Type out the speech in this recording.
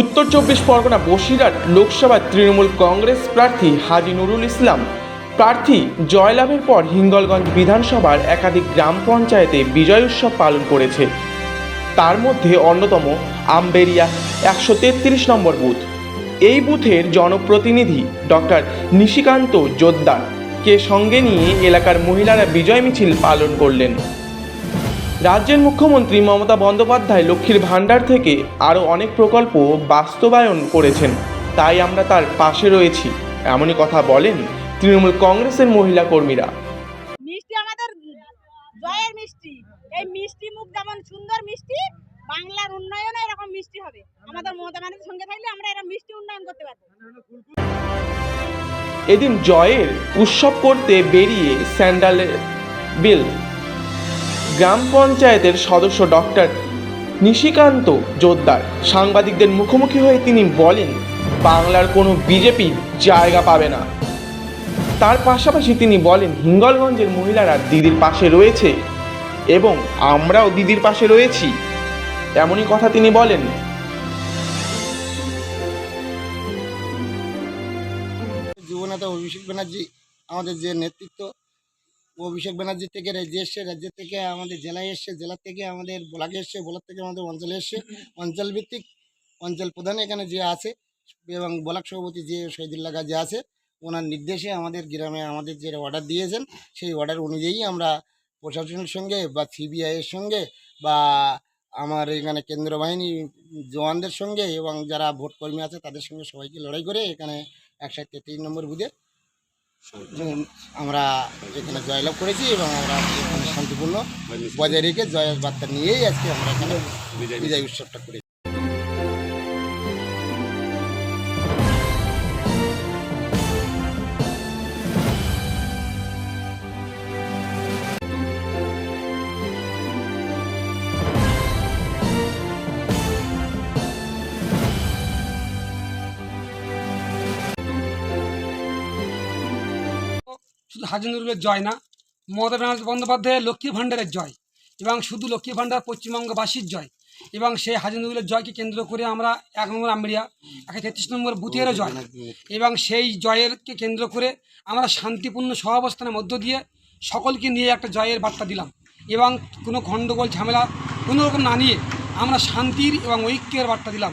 উত্তর চব্বিশ পরগনা বসিরহাট লোকসভার তৃণমূল কংগ্রেস প্রার্থী হাজি নুরুল ইসলাম। প্রার্থী জয়লাভের পর হিঙ্গলগঞ্জ বিধানসভার একাধিক গ্রাম পঞ্চায়েতে বিজয় উৎসব পালন করেছে। তার মধ্যে অন্যতম আমবেরিয়া একশো তেত্রিশ নম্বর বুথ। এই বুথের জনপ্রতিনিধি ডক্টর নিশিকান্ত জোদ্দার। কে সঙ্গে নিয়ে এলাকার মহিলারা বিজয় মিছিল পালন করলেন। রাজ্যের মুখ্যমন্ত্রী মমতা বন্দ্যোপাধ্যায় লক্ষ্মীর ভাণ্ডার থেকে আরও অনেক প্রকল্প বাস্তবায়ন করেছেন। তাই আমরা তার পাশে রয়েছি। এমনই কথা বলেন তৃণমূল কংগ্রেসের মহিলা কর্মীরা। মিষ্টি আমাদের জয়ের মিষ্টি। এই মিষ্টি মুখ যেমন সুন্দর মিষ্টি বাংলার উন্নয়নে এরকম মিষ্টি হবে। আমাদের মমতা ব্যানার্জির সঙ্গে থাকলে আমরা এরকম মিষ্টি উন্নয়ন করতে পারব। এদিন জয়ের উৎসব করতে বেরিয়ে স্যান্ডালের বিল গ্রাম পঞ্চায়েতের সদস্য ডক্টর নিশিকান্ত জোদ্দার। সাংবাদিকদের মুখোমুখি হয়ে তিনি বলেন, বাংলার কোনো বিজেপি জায়গা পাবে না। তার পাশাপাশি তিনি বলেন, হিঙ্গলগঞ্জের মহিলারা দিদির পাশে রয়েছে এবং আমরাও দিদির পাশে রয়েছি। এমনই কথা তিনি বলেন। যুবনেতা অভিষেক ব্যানার্জি, আমাদের যে নেতৃত্ব অভিষেক ব্যানার্জি থেকে রাজ্যে এসছে রাজ্যের থেকে আমাদের জেলায় এসছে জেলার থেকে আমাদের ব্লকে এসছে ব্লক থেকে আমাদের অঞ্চলে এসছে। অঞ্চল ভিত্তিক অঞ্চল প্রধান এখানে যে আছে এবং ব্লক সভাপতি যে শহীদুল্লাহ যে আছে ওনার নির্দেশে আমাদের গ্রামে আমাদের যে অর্ডার দিয়েছেন সেই অর্ডার অনুযায়ী আমরা প্রশাসনের সঙ্গে বা সিবিআইয়ের সঙ্গে বা আমার এখানে কেন্দ্র বাহিনী জওয়ানদের সঙ্গে এবং যারা ভোট কর্মী আছে তাদের সঙ্গে সবাইকে লড়াই করে এখানে একশো তেত্রিশ নম্বর উম, আমরা এখানে জয়লাভ করেছি এবং আমরা শান্তিপূর্ণ বজায় রেখে জয়ের বার্তা নিয়েই আজকে আমরা এখানে বিজয় উৎসবটা করেছি। শুধু হাজি নুরুলের জয় না, মমতা ব্যানার্জি বন্দ্যোপাধ্যায়ের লক্ষ্মী ভাণ্ডারের জয় এবং শুধু লক্ষ্মী ভাণ্ডার পশ্চিমবঙ্গবাসীর জয় এবং সেই হাজি নুরুলের জয়কে কেন্দ্র করে আমরা এক নম্বর আম্বিয়া একশো তেত্রিশ নম্বর বুথেরও জয় এবং সেই জয়েরকে কেন্দ্র করে আমরা শান্তিপূর্ণ সহাবস্থানের মধ্য দিয়ে সকলকে নিয়ে একটা জয়ের বার্তা দিলাম এবং কোনো গণ্ডগোল, ঝামেলা, কোনো রকম না নিয়ে আমরা শান্তির এবং ঐক্যের বার্তা দিলাম।